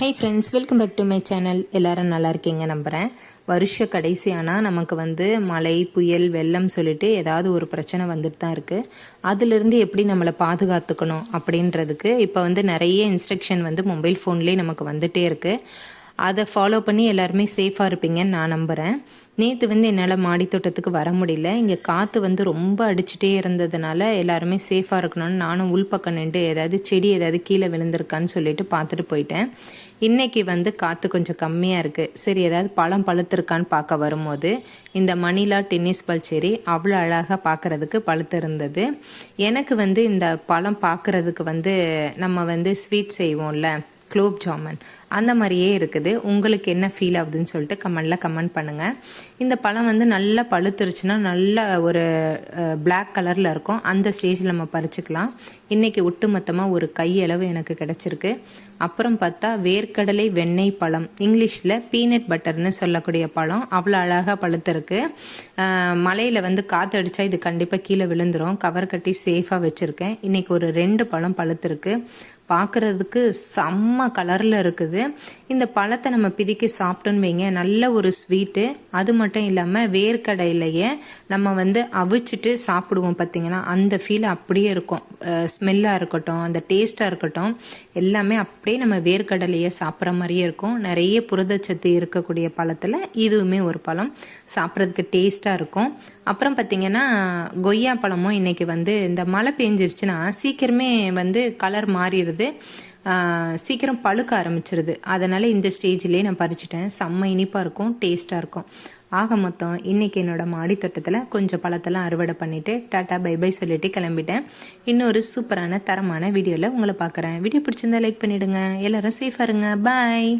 Hi friends welcome back to my channel எல்லோரும் நல்லா இருக்கீங்க நம்புகிறேன் வருஷ கடைசி ஆனால் நமக்கு வந்து மழை புயல் வெள்ளம் சொல்லிட்டு ஏதாவது ஒரு பிரச்சனை வந்துட்டு தான் இருக்குது அதுலேருந்து எப்படி நம்மளை பாதுகாத்துக்கணும் அப்படின்றதுக்கு இப்போ வந்து நிறைய இன்ஸ்ட்ரக்ஷன் வந்து மொபைல் ஃபோன்லேயே நமக்கு வந்துகிட்டே இருக்குது அதை ஃபாலோ பண்ணி எல்லாருமே சேஃபாக இருப்பீங்கன்னு நான் நம்புகிறேன் நேற்று வந்து என்னால் மாடி தோட்டத்துக்கு வர முடியல. இங்கே காற்று வந்து ரொம்ப அடிச்சுட்டே இருந்ததுனால எல்லாருமே சேஃபாக இருக்கணும்னு நானும் உள்பக்கம் நின்று ஏதாவது செடி ஏதாவது கீழே விழுந்திருக்கான்னு சொல்லிட்டு பார்த்துட்டு போயிட்டேன். இன்றைக்கி வந்து காற்று கொஞ்சம் கம்மியாக இருக்குது சரி ஏதாவது பழம் பழுத்திருக்கான்னு பார்க்க வரும்போது இந்த மணிலா டென்னிஸ் பால் செடி அவ்வளோ அழகாக பார்க்குறதுக்கு பழுத்து இருந்தது எனக்கு வந்து இந்த பழம் பார்க்குறதுக்கு வந்து நம்ம வந்து ஸ்வீட் செய்வோம்ல குலோப் ஜாமன். அந்த மாதிரியே இருக்குது. உங்களுக்கு என்ன ஃபீல் ஆகுதுன்னு சொல்லிட்டு கமெண்டில் கமெண்ட் பண்ணுங்கள் இந்த பழம் வந்து நல்லா பழுத்துருச்சுன்னா நல்ல ஒரு பிளாக் கலரில் இருக்கும். அந்த ஸ்டேஜில் நம்ம பறிச்சுக்கலாம். இன்றைக்கி ஒட்டு மொத்தமாக ஒரு கையளவு எனக்கு கிடச்சிருக்கு. அப்புறம் பார்த்தா வேர்க்கடலை வெண்ணெய் பழம். இங்கிலீஷில் பீனட் பட்டர்னு சொல்லக்கூடிய பழம். அவ்வளோ அழகாக பழுத்திருக்கு. மலையில் வந்து காற்று அடித்தா இது கண்டிப்பாக கீழே விழுந்துடும் கவர் கட்டி சேஃபாக வச்சுருக்கேன். இன்றைக்கி ஒரு ரெண்டு பழம் பழுத்திருக்கு. பார்க்குறதுக்கு செம்ம கலரில் இருக்குது. இந்த பழத்தை நம்ம பிதிக்கி சாப்பிட்டோன்னு வைங்க நல்ல ஒரு ஸ்வீட்டு அது மட்டும் இல்லாமல் வேர்க்கடையிலையே நம்ம வந்து அவிச்சிட்டு சாப்பிடுவோம் பார்த்திங்கன்னா அந்த ஃபீல் அப்படியே இருக்கும். ஸ்மெல்லாக இருக்கட்டும் அந்த டேஸ்ட்டாக இருக்கட்டும் எல்லாமே அப்படியே நம்ம வேர்க்கடலையை சாப்பிட்ற மாதிரியே இருக்கும். நிறைய புரதச்சத்து இருக்கக்கூடிய பழத்தில் இதுவுமே ஒரு பழம். சாப்பிட்றதுக்கு டேஸ்ட்டாக இருக்கும். அப்புறம் பார்த்திங்கன்னா கொய்யா பழமும் இன்றைக்கி வந்து இந்த மழை பெஞ்சிருச்சுன்னா சீக்கிரமே வந்து கலர் மாறிடுது. சீக்கிரம் பழுக்க ஆரம்பிச்சிருது. அதனால் இந்த ஸ்டேஜ்லேயே நான் பறிச்சிட்டேன். செம்ம இனிப்பாக இருக்கும் டேஸ்ட்டாக இருக்கும். ஆக மொத்தம் இன்றைக்கி என்னோடய மாடித்தோட்டத்தில் கொஞ்சம் பழத்தெல்லாம் அறுவடை பண்ணிவிட்டு டாட்டா பை பை சொல்லிட்டு கிளம்பிட்டேன். இன்னொரு சூப்பரான தரமான வீடியோவில் உங்களை பார்க்குறேன் வீடியோ பிடிச்சிருந்தா லைக் பண்ணிவிடுங்க எல்லோரும் சேஃபாக இருங்க. பாய்.